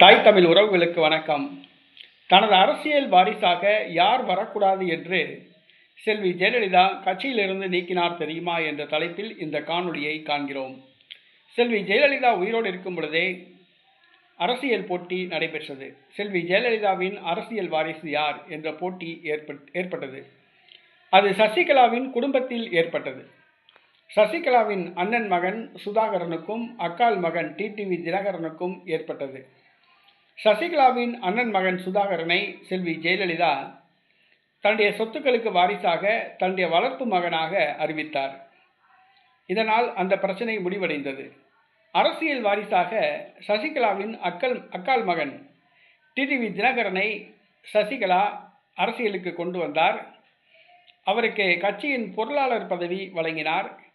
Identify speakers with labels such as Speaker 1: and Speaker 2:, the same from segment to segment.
Speaker 1: தாய் தமிழ் உறவுகளுக்கு வணக்கம். தனது அரசியல் வாரிசாக யார் வரக்கூடாது என்று செல்வி ஜெயலலிதா கட்சியிலிருந்து நீக்கினார் தெரியுமா என்ற தலைப்பில் இந்த காணொளியை காண்கிறோம். செல்வி ஜெயலலிதா உயிரோடு இருக்கும் பொழுதே அரசியல் போட்டி நடைபெற்றது. செல்வி ஜெயலலிதாவின் அரசியல் வாரிசு யார் என்ற போட்டி ஏற்பட் ஏற்பட்டது. அது சசிகலாவின் குடும்பத்தில் ஏற்பட்டது. சசிகலாவின் அண்ணன் மகன் சுதாகரனுக்கும் அக்காள் மகன் டிடிவி தினகரனுக்கும் ஏற்பட்டது. சசிகலாவின் அண்ணன் மகன் சுதாகரனை செல்வி ஜெயலலிதா தன்னுடைய சொத்துக்களுக்கு வாரிசாக தன்னுடைய வளர்ப்பு மகனாக அறிவித்தார். இதனால் அந்த பிரச்சனை முடிவடைந்தது. அரசியல் வாரிசாக சசிகலாவின் அக்கல் அக்காள் மகன் டிடிவி தினகரனை சசிகலா அரசியலுக்கு கொண்டு வந்தார். அவருக்கு கட்சியின் பொருளாளர் பதவி வழங்கினார்.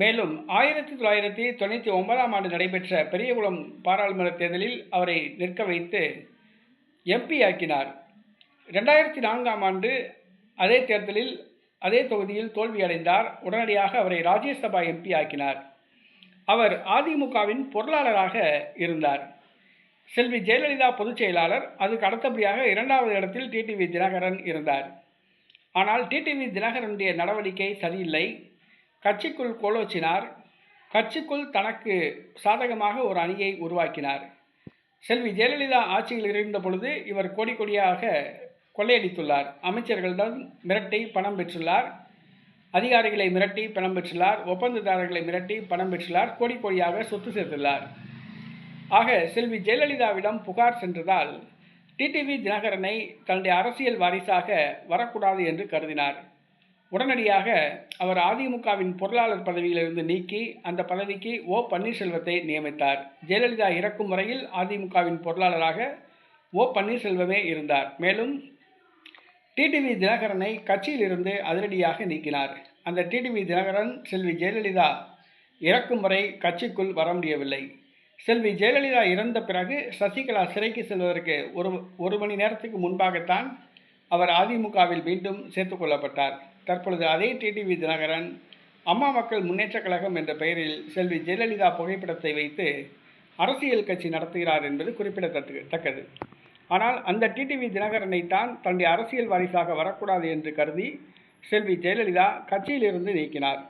Speaker 1: மேலும் ஆயிரத்தி தொள்ளாயிரத்தி தொண்ணூற்றி ஒன்பதாம் ஆண்டு நடைபெற்ற பெரியகுளம் பாராளுமன்ற தேர்தலில் அவரை நிற்க வைத்து எம்பி ஆக்கினார். ரெண்டாயிரத்தி நான்காம் ஆண்டு அதே தேர்தலில் அதே தொகுதியில் தோல்வியடைந்தார் உடனடியாக அவரை ராஜ்யசபா எம்பி ஆக்கினார். அவர் அதிமுகவின் பொருளாளராக இருந்தார். செல்வி ஜெயலலிதா பொதுச் செயலாளர் அதுக்கு அடுத்தபடியாக இரண்டாவது இடத்தில் டிடிவி தினகரன் இருந்தார். ஆனால் டிடிவி தினகரனுடைய நடவடிக்கை சரியில்லை. கட்சிக்குள் கோலோச்சினார் கட்சிக்குள் தனக்கு சாதகமாக ஒரு அணியை உருவாக்கினார். செல்வி ஜெயலலிதா ஆட்சியில் இருந்த பொழுது இவர் கோடி கொடியாக கொள்ளையடித்துள்ளார். அமைச்சர்களிடம் மிரட்டி பணம் பெற்றுள்ளார். அதிகாரிகளை மிரட்டி பணம் பெற்றுள்ளார். ஒப்பந்ததாரர்களை மிரட்டி பணம் பெற்றுள்ளார். கோடி கோடியாக சொத்து சேர்த்துள்ளார். ஆக செல்வி ஜெயலலிதாவிடம் புகார் சென்றதால் டிடிவி தினகரனை தன்னுடைய அரசியல் வாரிசாக வரக்கூடாது என்று கருதினார். உடனடியாக அவர் அதிமுகவின் பொருளாளர் பதவியிலிருந்து நீக்கி அந்த பதவிக்கு ஓ பன்னீர்செல்வத்தை நியமித்தார். ஜெயலலிதா இறக்கும் வரையில் அதிமுகவின் பொருளாளராக ஓ பன்னீர்செல்வமே இருந்தார். மேலும் டிடிவி தினகரனை கட்சியிலிருந்து அதிரடியாக நீக்கினார். அந்த டிடிவி தினகரன் செல்வி ஜெயலலிதா இறக்கும் வரை கட்சிக்குள் வர முடியவில்லை. செல்வி ஜெயலலிதா இறந்த பிறகு சசிகலா சிறைக்கு செல்வதற்கு ஒரு ஒரு மணி நேரத்துக்கு முன்பாகத்தான் அவர் அதிமுகவில் மீண்டும் சேர்த்துக் கொள்ளப்பட்டார். தற்பொழுது அதே டிடிவி தினகரன் அம்மா மக்கள் முன்னேற்றக் கழகம் என்ற பெயரில் செல்வி ஜெயலலிதா புகைப்படத்தை வைத்து அரசியல் கட்சி நடத்துகிறார் என்பது குறிப்பிடத்தக்கது ஆனால் அந்த டிடிவி தினகரனை தான் தன்னுடைய அரசியல் வாரிசாக வரக்கூடாது என்று கருதி செல்வி ஜெயலலிதா கட்சியிலிருந்து நீக்கினார்.